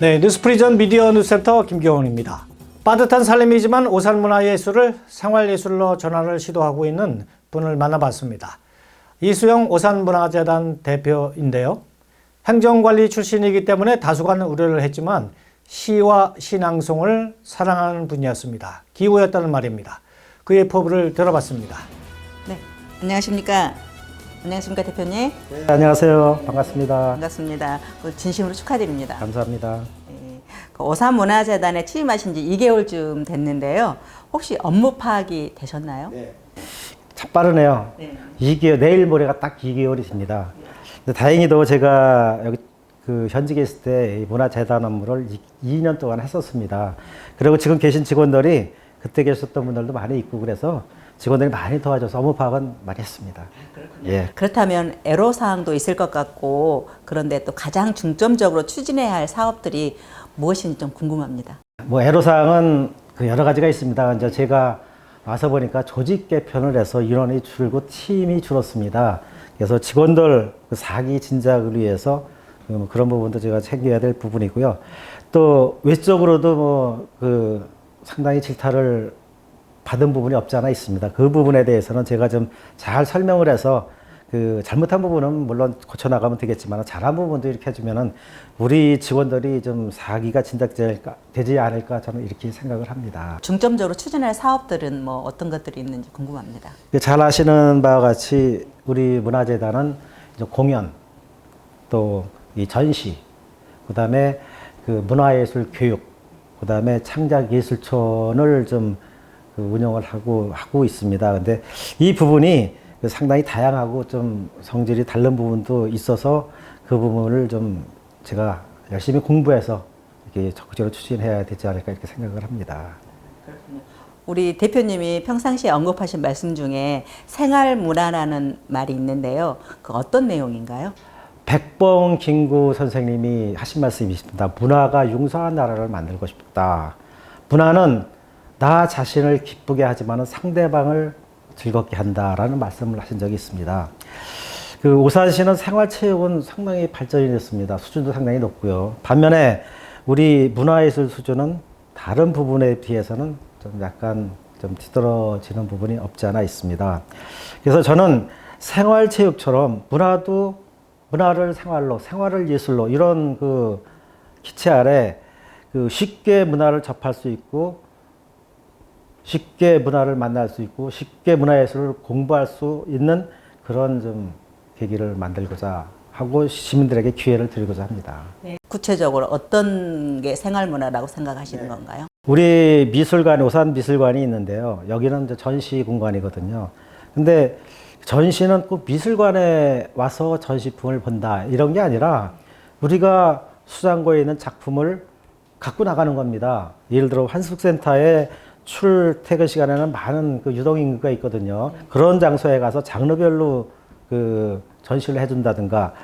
네, 뉴스프리전 미디어 뉴스센터 김경원입니다. 빠듯한 삶이지만 오산문화예술을 생활예술로 전환을 시도하고 있는 분을 만나봤습니다. 이수영 오산문화재단 대표인데요. 행정관리 출신이기 때문에 다소간 우려를 했지만 시와 신앙송을 사랑하는 분이었습니다. 기호였다는 말입니다. 그의 포부를 들어봤습니다. 네, 안녕하십니까. 안녕하십니까 대표님. 네, 안녕하세요. 반갑습니다. 반갑습니다. 그 진심으로 축하드립니다. 감사합니다. 예, 그 취임하신 지 2개월쯤 됐는데요. 혹시 업무 파악이 되셨나요? 참 빠르네요. 네. 2개월, 내일 모레가 딱 2개월이 됩니다. 근데 다행히도 제가 여기 그 현직에 있을 때이 문화재단 업무를 2년 동안 했었습니다. 그리고 지금 계신 직원들이 그때 계셨던 분들도 많이 있고 그래서 직원들이 많이 도와줘서 업무 파악은 많이 했습니다. 예. 그렇다면 애로사항도 있을 것 같고 그런데 또 가장 중점적으로 추진해야 할 사업들이 무엇인지 좀 궁금합니다. 뭐 애로사항은 그 여러 가지가 있습니다. 이제 제가 와서 보니까 조직 개편을 해서 인원이 줄고 팀이 줄었습니다. 그래서 직원들 그 사기 진작을 위해서 그 그런 부분도 제가 챙겨야 될 부분이고요. 또 외적으로도 뭐 그 상당히 질타를 받은 부분이 없지 않아 있습니다. 그 부분에 대해서는 제가 좀 잘 설명을 해서 그 잘못한 부분은 물론 고쳐 나가면 되겠지만 잘한 부분도 이렇게 해주면은 우리 직원들이 좀 사기가 진작될까 되지 않을까 저는 이렇게 생각을 합니다. 중점적으로 추진할 사업들은 뭐 어떤 것들이 있는지 궁금합니다. 잘 아시는 바와 같이 우리 문화재단은 공연 또이 전시 그다음에 그 문화예술 교육 그다음에 창작예술촌을 좀 그 운영을 하고 하고 있습니다. 근데 이 부분이 그 상당히 다양하고 좀 성질이 다른 부분도 있어서 그 부분을 좀 제가 열심히 공부해서 이렇게 적극적으로 추진해야 되지 않을까 이렇게 생각을 합니다. 우리 대표님이 평상시에 언급하신 말씀 중에 생활 문화라는 말이 있는데요. 그 어떤 내용인가요? 백봉 김구 선생님이 하신 말씀이 있습니다. 문화가 융성한 나라를 만들고 싶다. 문화는 나 자신을 기쁘게 하지만 상대방을 즐겁게 한다라는 말씀을 하신 적이 있습니다. 그 오산시는 생활체육은 상당히 발전이 됐습니다. 수준도 상당히 높고요. 반면에 우리 문화예술 수준은 다른 부분에 비해서는 좀 약간 좀 뒤떨어지는 부분이 없지 않아 있습니다. 그래서 저는 생활체육처럼 문화도 문화를 생활로, 생활을 예술로 이런 그 기체 아래 그 쉽게 문화를 접할 수 있고 쉽게 문화를 만날 수 있고 쉽게 문화예술을 공부할 수 있는 그런 좀 계기를 만들고자 하고 시민들에게 기회를 드리고자 합니다. 구체적으로 어떤 게 생활 문화라고 생각하시는 건가요? 우리 미술관, 오산 미술관이 있는데요. 여기는 전시 공간이거든요. 근데 전시는 꼭 미술관에 와서 전시품을 본다 이런 게 아니라 우리가 수장고에 있는 작품을 갖고 나가는 겁니다. 예를 들어 환숙센터에 출퇴근 시간에는 많은 그 유동인구가 있거든요. 그런 장소에 가서 장르별로 그 전시를 해준다든가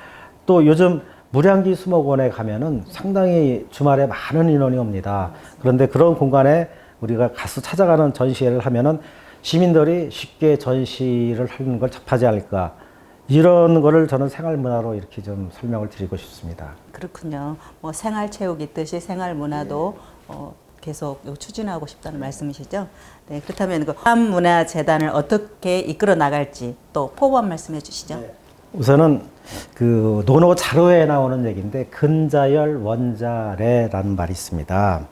또 요즘 무량기 수목원에 가면은 상당히 주말에 많은 인원이 옵니다. 그런데 그런 공간에 우리가 가서 찾아가는 전시회를 하면은 시민들이 쉽게 전시를 하는 걸 접하지 않을까. 이런 거를 저는 생활 문화로 이렇게 좀 설명을 드리고 싶습니다. 그렇군요. 뭐 생활 체육 있듯이 생활 문화도 어, 계속 요 추진하고 싶다는 말씀이시죠? 네, 그렇다면 그 문화재단을 어떻게 이끌어 나갈지 또 포부 한 말씀해 주시죠. 우선은 그 논어 자료에 나오는 얘기인데 근자열 원자래라는 말이 있습니다.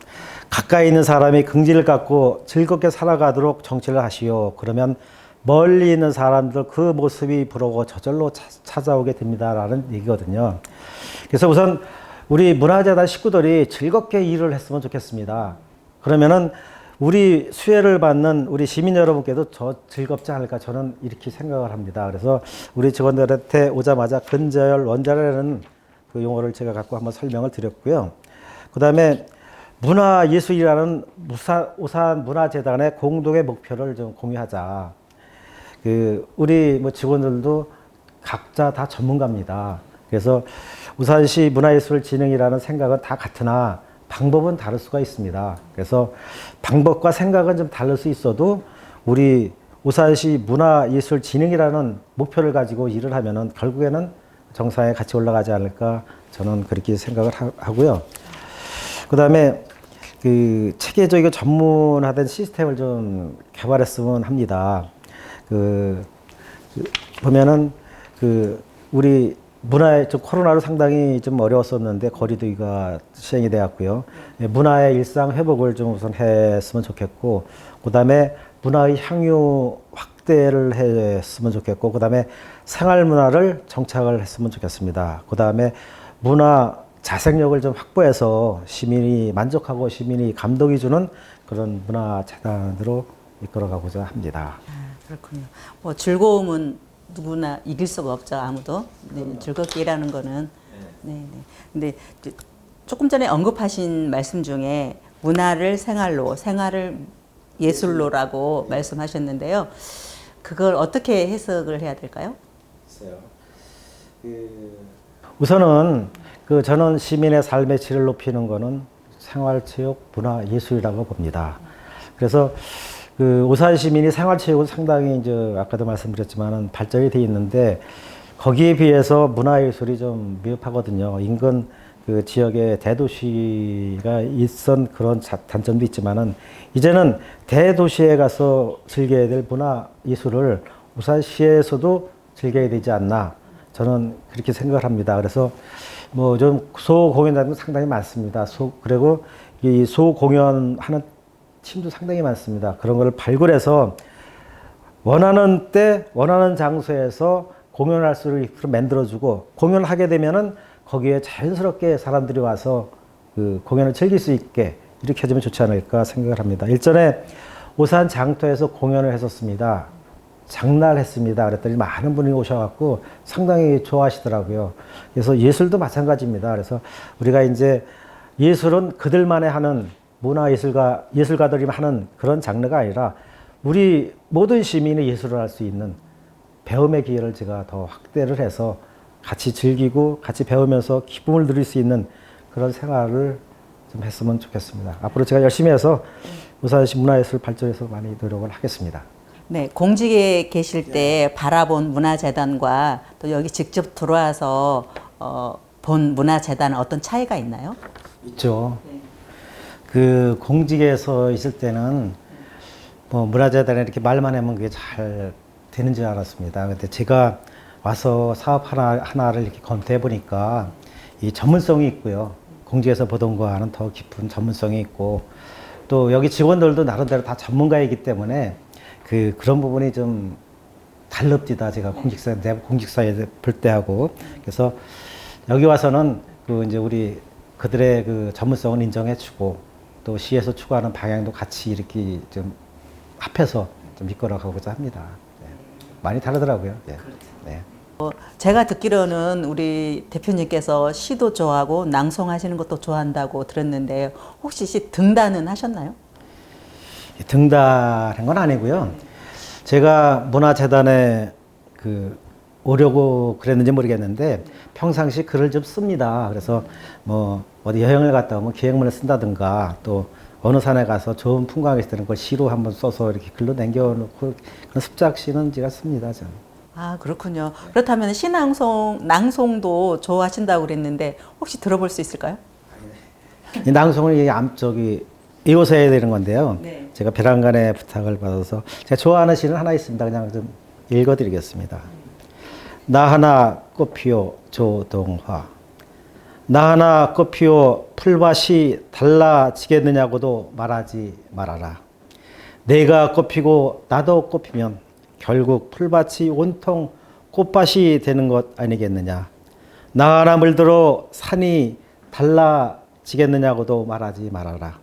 가까이 있는 사람이 긍지를 갖고 즐겁게 살아가도록 정치를 하시오. 그러면 멀리 있는 사람들 그 모습이 부러워 저절로 차- 찾아오게 됩니다라는 얘기거든요. 그래서 우선 우리 문화재단 식구들이 즐겁게 일을 했으면 좋겠습니다. 그러면은 우리 수혜를 받는 우리 시민 여러분께도 저 즐겁지 않을까 저는 이렇게 생각을 합니다. 그래서 우리 직원들한테 오자마자 근저열 원자라는 그 용어를 제가 갖고 한번 설명을 드렸고요. 그 다음에 문화예술이라는 무사, 오산 문화재단의 공동의 목표를 좀 공유하자. 그 우리 뭐 직원들도 각자 다 전문가입니다. 그래서 우산시 문화예술진흥이라는 생각은 다 같으나 방법은 다를 수가 있습니다. 그래서 방법과 생각은 좀 다를 수 있어도 우리 우산시 문화예술 진흥이라는 목표를 가지고 일을 하면은 결국에는 정상에 같이 올라가지 않을까 저는 그렇게 생각을 하, 하고요. 그다음에 그 체계적이고 전문화된 시스템을 좀 개발했으면 합니다. 그, 그 보면은 그 우리 문화의 좀 코로나로 상당히 좀 어려웠었는데 거리두기가 시행이 되었고요. 예, 문화의 일상 회복을 좀 우선 했으면 좋겠고, 그다음에 문화의 향유 확대를 했으면 좋겠고, 그다음에 생활 문화를 정착을 했으면 좋겠습니다. 그다음에 문화 자생력을 좀 확보해서 시민이 만족하고 시민이 감동이 주는 그런 문화 재단으로 이끌어가고자 합니다. 아, 그렇군요. 뭐 즐거움은 누구나 이길 수가 없죠. 아무도 네, 즐겁게 일하는 거는. 네, 네. 근데 이제 조금 전에 언급하신 말씀 중에 문화를 생활로, 생활을 예술로라고 말씀하셨는데요. 그걸 어떻게 해석을 해야 될까요? 우선은 그 저는 시민의 삶의 질을 높이는 거는 생활체육, 문화, 예술이라고 봅니다. 그래서 그 오산 시민이 생활체육은 상당히 이제 아까도 말씀드렸지만은 발전이 돼 있는데 거기에 비해서 문화예술이 좀 미흡하거든요. 인근 그 지역에 대도시가 있던 그런 자- 단점도 있지만은 이제는 대도시에 가서 즐겨야 될 문화 예술을 우산시에서도 즐겨야 되지 않나 저는 그렇게 생각을 합니다. 그래서 뭐 좀 소공연단도 상당히 많습니다. 소 그리고 이 소공연하는 팀도 상당히 많습니다. 그런 걸 발굴해서 원하는 때 원하는 장소에서 공연할 수 있도록 만들어주고 공연을 하게 되면은 거기에 자연스럽게 사람들이 와서 그 공연을 즐길 수 있게 이렇게 해주면 좋지 않을까 생각을 합니다. 일전에 오산 장터에서 공연을 했었습니다. 장날 했습니다. 그랬더니 많은 분이 오셔갖고 상당히 좋아하시더라고요. 그래서 예술도 마찬가지입니다. 그래서 우리가 이제 예술은 그들만의 하는 문화예술가, 예술가들이 하는 그런 장르가 아니라 우리 모든 시민이 예술을 할 수 있는 배움의 기회를 제가 더 확대를 해서 같이 즐기고 같이 배우면서 기쁨을 누릴 수 있는 그런 생활을 좀 했으면 좋겠습니다. 앞으로 제가 열심히 해서 우산시 문화예술 발전에서 많이 노력을 하겠습니다. 네, 공직에 계실 때 바라본 문화재단과 또 여기 직접 들어와서 어, 본 문화재단은 어떤 차이가 있나요? 있죠. 그 공직에서 있을 때는 뭐 문화재단에 이렇게 말만 하면 그게 잘 되는 줄 알았습니다. 근데 제가 와서 사업 하나, 하나를 이렇게 검토해 보니까 이 전문성이 있고요. 공직에서 보던 거와는 더 깊은 전문성이 있고 또 여기 직원들도 나름대로 다 전문가이기 때문에 그 그런 부분이 좀 달릅디다 제가 공직사 내 공직사에 볼 때하고 그래서 여기 와서는 그 이제 우리 그들의 그 전문성을 인정해주고 또 시에서 추구하는 방향도 같이 이렇게 좀 합해서 좀 이끌어가고자 합니다. 네. 많이 다르더라고요. 네. 네. 어, 제가 듣기로는 우리 대표님께서 시도 좋아하고 낭송하시는 것도 좋아한다고 들었는데 혹시 시 등단은 하셨나요? 등단한 건 아니고요. 제가 문화재단에 그 오려고 그랬는지 모르겠는데 평상시 글을 좀 씁니다. 그래서 뭐 어디 여행을 갔다 오면 기획문을 쓴다든가 또 어느 산에 가서 좋은 풍광이 있을 때는 그걸 시로 한번 써서 이렇게 글로 남겨놓고 그런 습작시는 제가 씁니다. 저는. 아 그렇군요. 그렇다면 시낭송 낭송도 좋아하신다고 그랬는데 혹시 들어볼 수 있을까요? 이 낭송을 이 암쪽이 이어서 해야 되는 건데요. 네. 제가 벼랑간의 부탁을 받아서 제가 좋아하는 시는 하나 있습니다. 그냥 좀 읽어드리겠습니다. 나 하나 꽃피오 조동화 나 하나 꽃피오 풀밭이 달라지겠느냐고도 말하지 말아라. 내가 꽃피고 나도 꽃피면 결국 풀밭이 온통 꽃밭이 되는 것 아니겠느냐. 나 하나 물들어 산이 달라지겠느냐고도 말하지 말아라.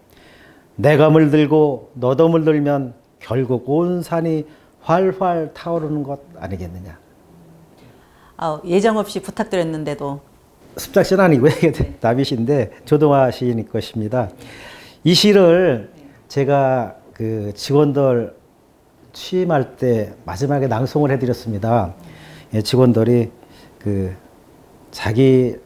내가 물들고 너도 물들면 결국 온 산이 활활 타오르는 것 아니겠느냐. 아, 예정 없이 부탁드렸는데도 습작시는 아니고 이게 나비시인데 조동화 시인 것입니다. 이 시를 제가 그 직원들 취임할 때 마지막에 낭송을 해드렸습니다. 예, 직원들이 그 자기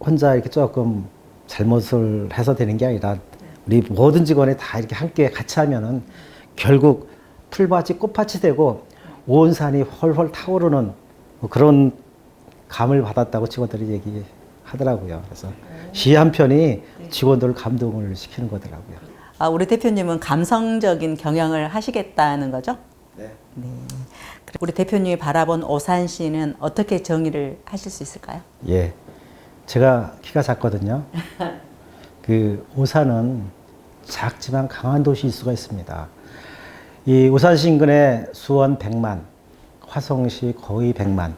혼자 이렇게 조금 잘못을 해서 되는 게 아니라 우리 모든 직원이 다 이렇게 함께 같이 하면은 결국 풀밭이 꽃밭이 되고 온 산이 헐헐 타오르는 뭐 그런 감을 받았다고 직원들이 얘기해 하더라고요. 그래서 시 한 편이 직원들을 감동을 시키는 거더라고요. 아, 우리 대표님은 감성적인 경영을 하시겠다는 거죠? 네. 그리고 우리 대표님이 바라본 오산시는 어떻게 정의를 하실 수 있을까요? 예. 제가 키가 작거든요. 그 오산은 작지만 강한 도시일 수가 있습니다. 이 오산시 인근에 수원 100만, 화성시 거의 100만,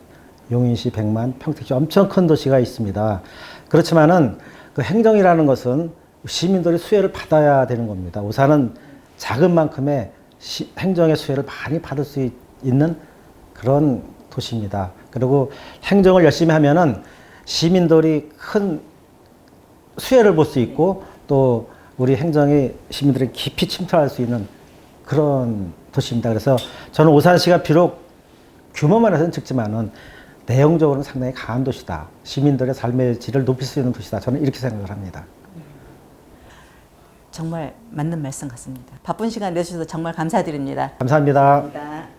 용인시 100만, 평택시 엄청 큰 도시가 있습니다. 그렇지만은 그 행정이라는 것은 시민들의 수혜를 받아야 되는 겁니다. 오산은 작은 만큼의 시- 행정의 수혜를 많이 받을 수 있- 있는 그런 도시입니다. 그리고 행정을 열심히 하면은 시민들이 큰 수혜를 볼 수 있고 또 우리 행정이 시민들이 깊이 침투할 수 있는 그런 도시입니다. 그래서 저는 오산시가 비록 규모만 해서는 적지만은 내용적으로는 상당히 강한 도시다. 시민들의 삶의 질을 높일 수 있는 도시다. 저는 이렇게 생각을 합니다. 정말 맞는 말씀 같습니다. 바쁜 시간 내주셔서 정말 감사드립니다. 감사합니다.